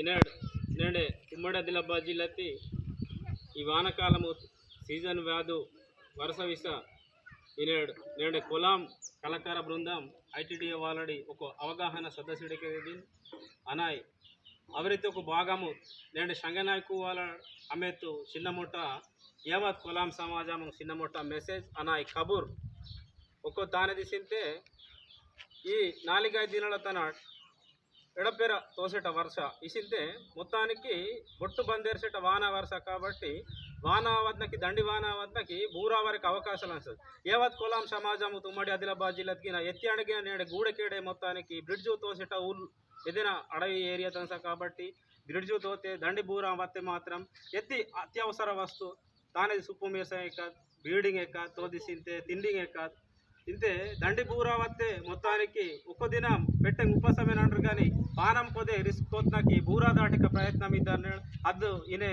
ఈనాడు ఈనాడే ఉమ్మడి ఆదిలాబాద్ జిల్లాకి ఈ వానకాలము సీజన్ వ్యాధు వరుస విస ఈనాడు నేడు కులాం కళాకార బృందం ఐటీడీ వాళ్ళడి ఒక అవగాహన సదస్సుడికి అనాయ్ అవరితో భాగము. నేడు శంగనాయకు వాళ్ళ అమెత్తు చిన్నమొట్ట ఏమత్ కులాం సమాజం చిన్నమొట్ట మెసేజ్. అనాయ్ కబూర్ ఒక్కో దాని తీసింటే ఈ నాలుగైదు దినాల తన ఎడపెర తోసేట వర్ష ఇసింతే మొత్తానికి బొట్టు బందేర్సేట వాన వర్ష కాబట్టి వాన వద్దకి దండి వాన వద్దకి బూరా వరకు అవకాశాలు వస్తుంది ఏవత్ కులాం సమాజం తుమ్మడి ఆదిలాబాద్ జిల్లాకి ఎత్తి అడిగిన నేడు గూడకేడే మొత్తానికి బ్రిడ్జు తోసేట ఊళ్ళు ఏదైనా అడవి ఏరియా తనస కాబట్టి బ్రిడ్జు తోతే దండి బూరా వస్తే మాత్రం ఎత్తి అత్యవసర వస్తు. తానేది సుప్పు మీసం ఎక్క బీడింగ్ ఎక్క తోదిసింతే తిండింగ్ ఎక్క ఇంతే దండి బూరావత్తే మొత్తానికి ఒక్క దినం పెట్టె ఉపసమైన అంటారు కానీ పానం పొదే రిస్క్ పోత్నాకి బూరా దాటిక ప్రయత్నం ఇద్దరు అద్దు ఇనే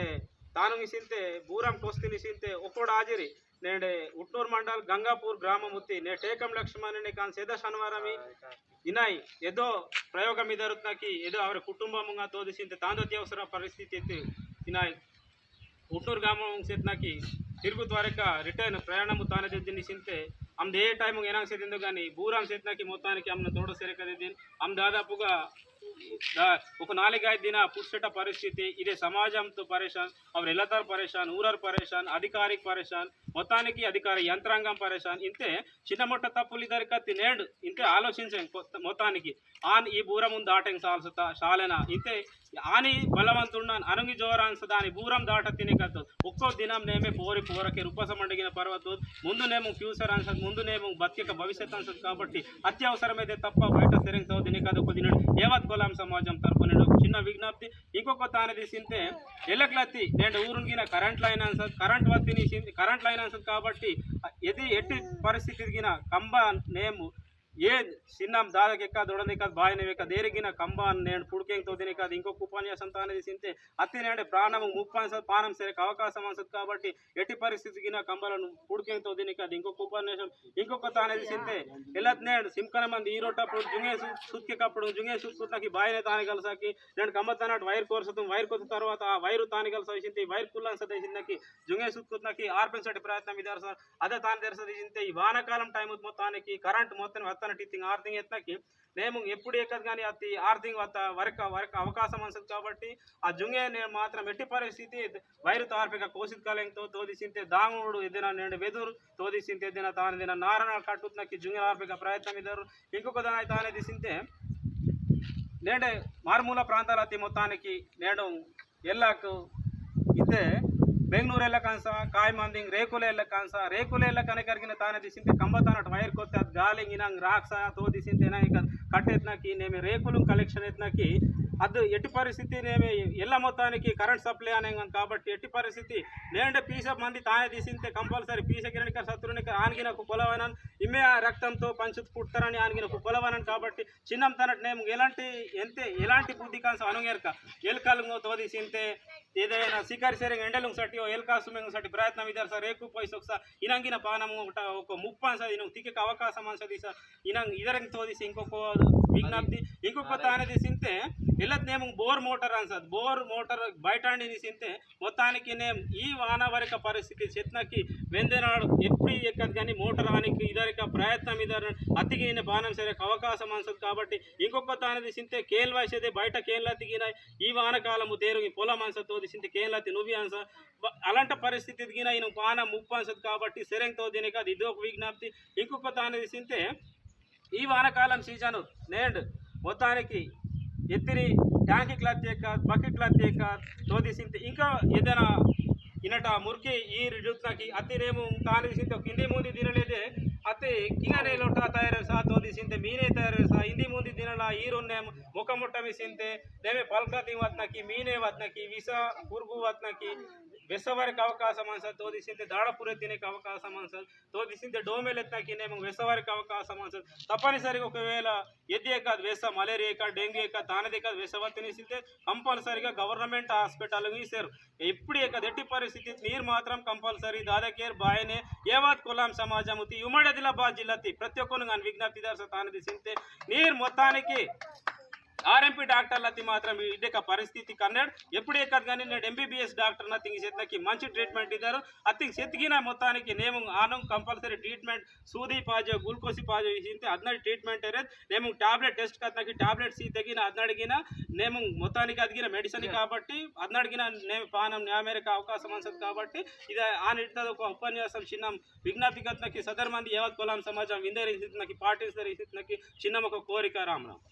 తాను ఇసింతే బూరం కొస్తి నిసింతే ఒక్కోడు హాజరి. నేడే ఉట్నూరు మండల్ గంగాపూర్ గ్రామం ఉత్తి నే టేకం లక్ష్మణుని కాని సేద శనివారమి ఇనాయ్. ఏదో ప్రయోగం ఇదరుతున్నకి ఏదో అవరి కుటుంబంగా తోదిసింతే తాందత్యవసర పరిస్థితి ఇనాయ్ ఇనాయి. ఉట్నూరు గ్రామం సేత్నాకి తిరుగు ద్వారక రిటర్న్ ప్రయాణము తానే ತೆದ್ದೀನಿ చింతే అమ్మ ఏ టైం ఏనాంగ్ సేదిందో కానీ బూరాం సేతినాకి మొత్తానికి అమ్మ తోడ సేరకదేదీన్ అమ్మ దాదాపుగా ఒక నాలుగైదు దిన పుట్సెట పరిస్థితి ఇదే సమాజంతో పరేషాన్ ಅವ್ರು ಎಲ್ಲತಾರು పరేషాన్ ఊరర్ పరేషాన్ అధికారికి పరేషాన్ మొత్తానికి అధికార యంత్రాంగం పరేషాన్ ఇంతే చిన్నమొట్ట తప్పులు ఇద్దరికి తినేడు ఇంతే ఆలోచించాం కొత్త- మొత్తానికి ఆన్ ఈ బూరం ముందు దాటం సాల్సత శాలెనా ఇంతే ఆని బలవంతున్నాను అరుంగి జోరాన్స దాని బూరం దాట తినకత్తు ఒక్కో దినం నేమే పోరి పోరకి రుపసం అడిగిన పర్వతు ముందునేమో ఫ్యూచర్ అన్సదు ముందునేమో బతిక భవిష్యత్ అన్సదు కాబట్టి అత్యవసరమైతే తప్ప బయట తిరగతో దినకదు ఒక దిన ఏవత్ కులాం సమాజం తరపున చిన్న విజ్ఞప్తి. ఇంకొక తానే తీసింతే ఎల్లక్లత్తి నేను ఊరుగిన కరెంట్ లైన్ అన్సదు కరెంట్ వత్తిని కరెంట్ లైన్ అన్సదు కాబట్టి ఎది ఎట్టి పరిస్థితి దిగిన కంబ నేము ఏ చిన్నం దాదకెక్క దొడనిక దొడని కాదు దేరిగిన కంబ నేను పుడికేంతో తిని కాదు ఇంకొక ఉపన్యాసం తానేది సింతే అత్తి నేడే ప్రాణము ముప్పని పానం సరే అవకాశం అన్సదు కాబట్టి ఎట్టి పరిస్థితికి కంబలను పుడికేంతో తోదిని కాదు ఇంకొక ఉపన్యాసం ఇంకొక తానేది సింతే ఎలా నేడు సింకన మంది ఈ రొట్టప్పుడు జుంగే సుత్కేకప్పుడు జుంగే సుత్కుతాకి బాయిన తాని కలిసాకి నేను కంబ తనట్టు వైర్ కోర్సదు వైర్ కొత్త తర్వాత ఆ వైరు తాని కలిసి వైర్ కుల్లని సదేసిందకి జుంగే సుత్కుతాకి ఆర్పించే ప్రయత్నం ఇది అదే తాను తెరసదింతే ఈ వానకాలం టైం మొత్తానికి కరెంట్ మొత్తం వత్తన టీచింగ్ ఆర్థింగ్ ఎత్తాకి మేము ఎప్పుడు ఎక్కదు కానీ అది ఆర్థింగ్ వత్త వరకు వరకు అవకాశం అనిస్తుంది కాబట్టి ఆ జుంగే నేను మాత్రం ఎట్టి పరిస్థితి వైరు తార్పిక కోసిత్ కాలంతో తోదిసింతే దాంగుడు ఏదైనా నేను వెదురు తోదిసింతే ఏదైనా తాను దిన నారాయణ కట్టుతున్నకి జుంగే తార్పిక ప్రయత్నం ఇద్దరు ఇంకొక దాని తానే తీసింతే నేడే మారుమూల ప్రాంతాల అతి మొత్తానికి నేడు ఎల్లాకు ఇదే ಬೆಂಗಳೂರೆಲ್ಲ ಕಾಣಿಸ ಕಾಯಿ ಮಂದಿಂಗ್ ರೇಕುಲೆಲ್ಲ ಕಾಣಿಸ ರೇಕುಲೆಲ್ಲ ಕನೆಕರ್ಗಿನ ತಾನ ದಿಸಿಂತೆ ಕಂಬ ತಾನಟ್ ವೈರ್ ಕೊತ್ತೆ ಅದು ಗಾಲಿಂಗ್ ಇನ್ನಂಗ್ ರಾಕ್ಸ ತೋ ದಿಸಿಂತೆ ಏನಾಗಿ ಕಟ್ಟೆತ್ನಾಕಿ ನೇಮೆ ರೇಕುಲು ಕಲೆಕ್ಷನ್ ಎತ್ನಾಕಿ అది ఎట్టి పరిస్థితి నేమే ఎల్ల మొత్తానికి కరెంట్ సప్లై అనే కాబట్టి ఎట్టి పరిస్థితి లేదంటే పీస మంది తానే తీసింతే కంపల్సరీ పీస కిరణిక శత్రునికి ఆనిగినకు కొలవనని ఇమ్మే ఆ రక్తంతో పంచు పుడతారని ఆనిగినకు కొలవనని కాబట్టి చిన్నం తనట్ నేము ఎలాంటి ఎంతే ఎలాంటి బుద్ధి కాన్స అనుగేరక ఎల్కాలు తోదిసింతే ఏదైనా సికారి సేరింగ్ ఎండలు సటి ఎల్కా సుమెంగ్ సటి ప్రయత్నం ఇదారు సార్ రేకు పోయి ఒకసారి ఇనంగిన పానము ఒకట ఒక ముప్పు సార్ ఇనం తిక్కకి అవకాశం అన్సది సార్ ఇనంగ్ ఇదరంగ్ తోదిసి ఇంకొక విజ్ఞప్తి ఇంకొక తానే తీసింతే ఇల్లత్ నేము బోర్ మోటార్ అన్సది బోర్ మోటార్ బయట తీసింతే మొత్తానికి నేమ్ ఈ వానవరిక పరిస్థితి చెత్నకి వెందనాడు. ఎప్పుడు ఎక్కదు కానీ మోటార్ ఆనికి ఇదరిక ప్రయత్నం ఇదర అతికి బాణం సరే అవకాశం అన్సది కాబట్టి ఇంకొక తానది సింతే కేల్ వేసేది బయట కేన్ల తిగిన ఈ వానకాలము తేరు పొలం అన్స తోదిసింతే కేన్లతి నువ్వు అన్స. అలాంటి పరిస్థితి దిగిన ఈయన పాన ముప్పు అన్సది కాబట్టి సెరెంగ్తో దీనికి అది ఇది ఒక విజ్ఞప్తి. ఇంకొక తానది సింతే ఈ వానకాలం సీజను నేండ్ మొత్తానికి ఎత్తిరి ట్యాంకి క్లాత్ చేయక బకెట్ క్లాత్ చేయక తోదీసింత ఇంకా ఏదైనా ఇనట మురికి ఈ రుజుతాకి అత్తిరేము కాని కింది ముందు తినలేదే. అత్తి కింగనే లోట తయారు సా తోదీసింత మీనే తయారు ಹಿಂದಿ ಮುಂದೆ ದಿನಲ ಈರುನ್ನೆ ಮುಖ ಮುಟ್ಟ ಮಿಸಿಂತೆ ನೇಮೆ ಪಲ್ಕತಿ ವತ್ನಕಿ ಮೀನೇ ವತ್ನಕಿ ವಿಸ ಕುರ್ಗು ವತ್ನಕಿ వెసవారికి అవకాశం అన్సదు తోదిసింతే దాడపురే తినేకి అవకాశం అన్సదు తోదిసింతే డోమెల్ ఎత్తాకి నేమో వెసవారికి అవకాశం అన్సదు తప్పనిసరిగా ఒకవేళ ఎద్దే కాదు వెస మలేరియా కాదు డెంగ్యూ కాదు తానదే కాదు వెసవ తినేసింతే కంపల్సరిగా గవర్నమెంట్ హాస్పిటల్ ఈసారు ఎప్పుడు కాదు ఎట్టి పరిస్థితి నీరు మాత్రం కంపల్సరీ దాదాకేర్ బాయనే ఏవాత్ కులాం సమాజముతి ఉమ్మడి ఆదిలాబాద్ జిల్లాతి ప్రతి ఒక్కరు కానీ విజ్ఞప్తి దర్శ తానది సింతే నీరు మొత్తానికి ఆర్ఎంపీ డాక్టర్లు మాత్రం ఇదే పరిస్థితి కన్నాడు. ఎప్పుడే కాదు కానీ నేను ఎంబీబీఎస్ డాక్టర్ అతనికి చెత్తకి మంచి ట్రీట్మెంట్ ఇద్దరు. అతనికి చెతికిన మొత్తానికి నేను ఆనం కంపల్సరీ ట్రీట్మెంట్ సూది పాజో గ్లూకోజ్ పాజో ఇంతే అదనడి ట్రీట్మెంట్ అనేది నేను టాబ్లెట్ టెస్ట్ కదనకి టాబ్లెట్స్ తెగిన అదనడిగిన నేను మొత్తానికి అదిగిన మెడిసిన్ కాబట్టి అదనడిగిన నేను పానం న్యామేరకు అవకాశం అనిసదు కాబట్టి ఇది ఆ నిడుతుంది ఒక ఉపన్యాసం చిన్న విజ్ఞప్తి కదనకి సదర్ మంది యావత్ కులాం సమాజం విందరి నాకు పాటిస్తారు చిన్న ఒక కోరిక రామరామ్.